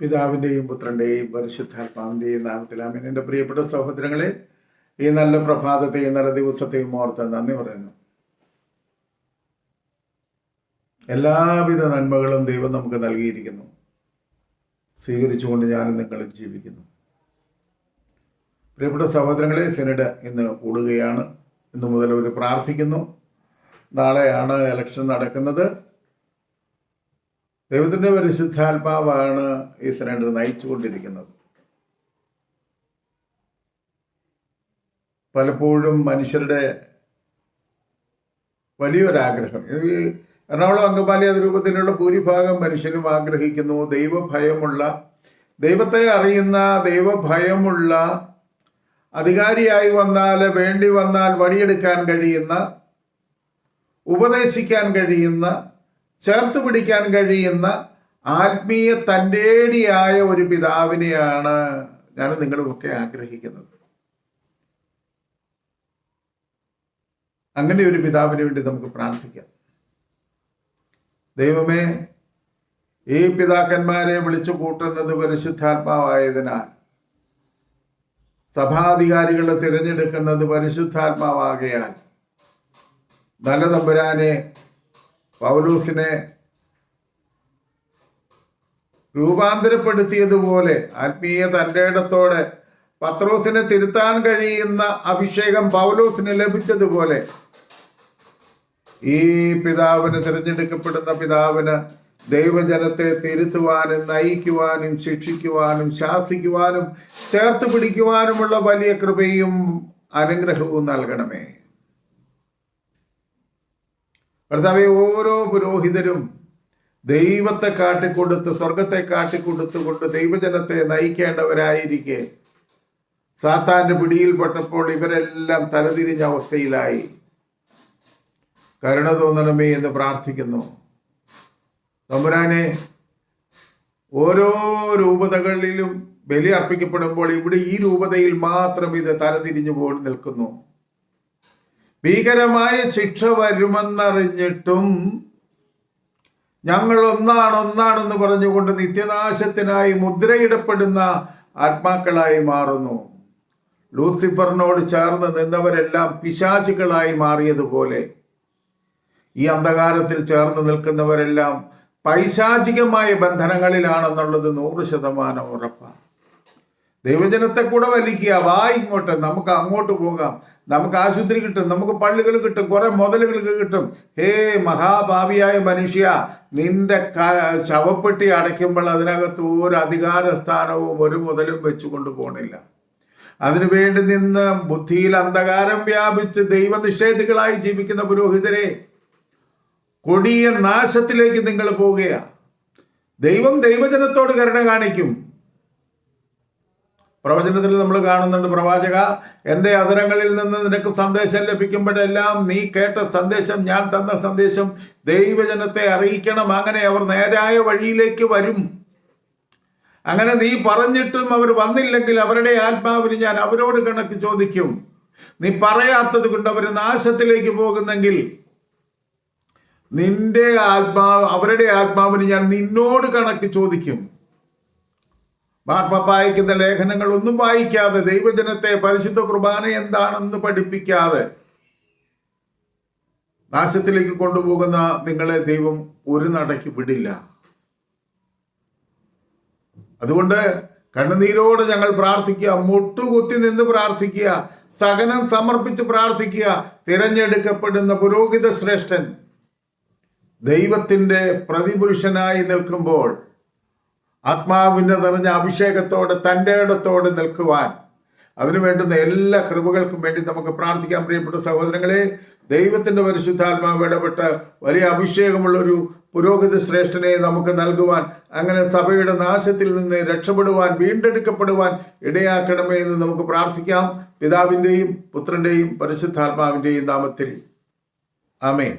പിതാവിന്റെയും പുത്രന്റെയും പരിശുദ്ധാത്മാവിന്റെയും നാമത്തിൽ അമീൻ എന്റെ പ്രിയപ്പെട്ട സഹോദരങ്ങളെ ഈ നല്ല പ്രഭാതത്തെയും നല്ല ദിവസത്തെയും ഓർത്ത് നന്ദി പറയുന്നു. എല്ലാവിധ നന്മകളും ദൈവം നമുക്ക് നൽകിയിരിക്കുന്നു. സ്വീകരിച്ചുകൊണ്ട് ഞാനും നിങ്ങളും ജീവിക്കുന്നു. പ്രിയപ്പെട്ട സഹോദരങ്ങളെ സെനഡ് ഇന്ന് കൂടുകയാണ്. ഇന്ന് മുതൽ അവർ പ്രാർത്ഥിക്കുന്നു. നാളെയാണ് ഇലക്ഷൻ നടക്കുന്നത്. ദൈവത്തിന്റെ പരിശുദ്ധാത്മാവാണ് ഈ സിലിണ്ടർ നയിച്ചുകൊണ്ടിരിക്കുന്നത്. പലപ്പോഴും മനുഷ്യരുടെ വലിയൊരാഗ്രഹം. ഇത് എറണാകുളം അങ്കമാലി അതിരൂപത്തിലുള്ള ഭൂരിഭാഗം മനുഷ്യരും ആഗ്രഹിക്കുന്നു ദൈവഭയമുള്ള ദൈവത്തെ അറിയുന്ന ദൈവഭയമുള്ള അധികാരിയായി വന്നാൽ വേണ്ടി വന്നാൽ വടിയെടുക്കാൻ കഴിയുന്ന ഉപദേശിക്കാൻ കഴിയുന്ന ചേർത്ത് പിടിക്കാൻ കഴിയുന്ന ആത്മീയ തന്റേടിയായ ഒരു പിതാവിനെയാണ് ഞാൻ നിങ്ങളുമൊക്കെ ആഗ്രഹിക്കുന്നത്. അങ്ങനെ ഒരു പിതാവിന് വേണ്ടി നമുക്ക് പ്രാർത്ഥിക്കാം. ദൈവമേ ഈ പിതാക്കന്മാരെ വിളിച്ചു കൂട്ടുന്നത് പരിശുദ്ധാത്മാവായതിനാൽ സഭാധികാരികളെ തിരഞ്ഞെടുക്കുന്നത് പരിശുദ്ധാത്മാവാകയാൽ നല്ല തമ്പുരാനെ പൗലൂസിനെ രൂപാന്തരപ്പെടുത്തിയതുപോലെ ആത്മീയ തന്റെയിടത്തോടെ പത്രോസിനെ തിരുത്താൻ കഴിയുന്ന അഭിഷേകം പൗലോസിന് ലഭിച്ചതുപോലെ ഈ പിതാവിന് തിരഞ്ഞെടുക്കപ്പെടുന്ന പിതാവിന് ദൈവജനത്തെ തിരുത്തുവാനും നയിക്കുവാനും ശിക്ഷിക്കുവാനും ശാസിക്കുവാനും ചേർത്ത് പിടിക്കുവാനുമുള്ള വലിയ കൃപയും അനുഗ്രഹവും നൽകണമേ. കർത്താവെ ഓരോ പുരോഹിതരും ദൈവത്തെ കാട്ടിക്കൊടുത്ത് സ്വർഗത്തെ കാട്ടിക്കൊടുത്തുകൊണ്ട് ദൈവജനത്തെ നയിക്കേണ്ടവരായിരിക്കെ. സാത്താന്റെ പിടിയിൽപ്പെട്ടപ്പോൾ ഇവരെല്ലാം തലതിരിഞ്ഞ അവസ്ഥയിലായി. കരുണ തോന്നണമേ എന്ന് പ്രാർത്ഥിക്കുന്നു. തമ്പുരാനെ ഓരോ രൂപതകളിലും ബലി അർപ്പിക്കപ്പെടുമ്പോൾ ഇവിടെ ഈ രൂപതയിൽ മാത്രം ഇത് തലതിരിഞ്ഞു പോയി നിൽക്കുന്നു. ഭീകരമായ ശിക്ഷ വരുമെന്നറിഞ്ഞിട്ടും ഞങ്ങൾ ഒന്നാണ് ഒന്നാണെന്ന് പറഞ്ഞുകൊണ്ട് നിത്യനാശത്തിനായി മുദ്രയിടപ്പെടുന്ന ആത്മാക്കളായി മാറുന്നു. ലൂസിഫറിനോട് ചേർന്ന് നിന്നവരെല്ലാം പിശാചുകളായി മാറിയതുപോലെ ഈ അന്ധകാരത്തിൽ ചേർന്ന് നിൽക്കുന്നവരെല്ലാം പൈശാചികമായ ബന്ധനങ്ങളിലാണെന്നുള്ളത് നൂറ് ശതമാനം ഉറപ്പാണ്. ദൈവജനത്തെ കൂടെ വലിക്കുക വാ ഇങ്ങോട്ട് നമുക്ക് അങ്ങോട്ട് പോകാം. നമുക്ക് ആശുപത്രി കിട്ടും നമുക്ക് പള്ളികൾ കിട്ടും കുറെ മുതലുകൾ കിട്ടും. ഹേ മഹാഭാവിയായ മനുഷ്യ നിന്റെ ശവപ്പെട്ടി അടയ്ക്കുമ്പോൾ അതിനകത്ത് ഒരു അധികാര സ്ഥാനവും ഒരു മുതലും വെച്ചു കൊണ്ടുപോകണില്ല അതിനുവേണ്ടി നിന്ന് ബുദ്ധിയിൽ അന്ധകാരം വ്യാപിച്ച് ദൈവനിഷേധികളായി ജീവിക്കുന്ന പുരോഹിതരെ കൊടിയ നാശത്തിലേക്ക് നിങ്ങൾ പോവുകയാണ് ദൈവം ദൈവജനത്തോട് കരുണ കാണിക്കും. പ്രവചനത്തിൽ നമ്മൾ കാണുന്നുണ്ട് പ്രവാചക എന്റെ അതരങ്ങളിൽ നിന്ന് നിനക്ക് സന്ദേശം ലഭിക്കുമ്പോഴെല്ലാം നീ കേട്ട സന്ദേശം ഞാൻ തന്ന സന്ദേശം ദൈവജനത്തെ അറിയിക്കണം. അങ്ങനെ അവർ നേരായ വഴിയിലേക്ക് വരും. അങ്ങനെ നീ പറഞ്ഞിട്ടും അവർ വന്നില്ലെങ്കിൽ അവരുടെ ആത്മാവിന് ഞാൻ അവരോട് കണക്ക് ചോദിക്കും. നീ പറയാത്തത് കൊണ്ട് അവർ നാശത്തിലേക്ക് പോകുന്നെങ്കിൽ നിന്റെ ആത്മാവ് അവരുടെ ആത്മാവിന് ഞാൻ നിന്നോട് കണക്ക് ചോദിക്കും. മാർപ്പ വായിക്കുന്ന ലേഖനങ്ങൾ ഒന്നും വായിക്കാതെ ദൈവജനത്തെ പരിശുദ്ധ കുർബാന എന്താണെന്ന് പഠിപ്പിക്കാതെ നാശത്തിലേക്ക് കൊണ്ടുപോകുന്ന നിങ്ങളെ ദൈവം ഒരു നടക്ക് വിടില്ല. അതുകൊണ്ട് കണ്ണുനീരോട് ഞങ്ങൾ പ്രാർത്ഥിക്കുക മുട്ടുകുത്തി നിന്ന് പ്രാർത്ഥിക്കുക സഹനം സമർപ്പിച്ച് പ്രാർത്ഥിക്കുക തിരഞ്ഞെടുക്കപ്പെടുന്ന പുരോഹിത ശ്രേഷ്ഠൻ ദൈവത്തിന്റെ പ്രതിപുരുഷനായി നിൽക്കുമ്പോൾ ആത്മാവിന്റെ നിറഞ്ഞ അഭിഷേകത്തോടെ തന്റെ ഇടത്തോടെ നിൽക്കുവാൻ. അതിനു വേണ്ടുന്ന എല്ലാ കൃപകൾക്കും വേണ്ടി നമുക്ക് പ്രാർത്ഥിക്കാൻ പ്രിയപ്പെട്ട സഹോദരങ്ങളെ. ദൈവത്തിന്റെ പരിശുദ്ധാത്മാവ് ഇടപെട്ട് വലിയ അഭിഷേകമുള്ള ഒരു പുരോഹിത ശ്രേഷ്ഠനെ നമുക്ക് നൽകുവാൻ അങ്ങനെ സഭയുടെ നാശത്തിൽ നിന്ന് രക്ഷപ്പെടുവാൻ വീണ്ടെടുക്കപ്പെടുവാൻ ഇടയാക്കണമേ എന്ന് നമുക്ക് പ്രാർത്ഥിക്കാം. പിതാവിന്റെയും പുത്രന്റെയും പരിശുദ്ധാത്മാവിന്റെയും നാമത്തിൽ. ആമേ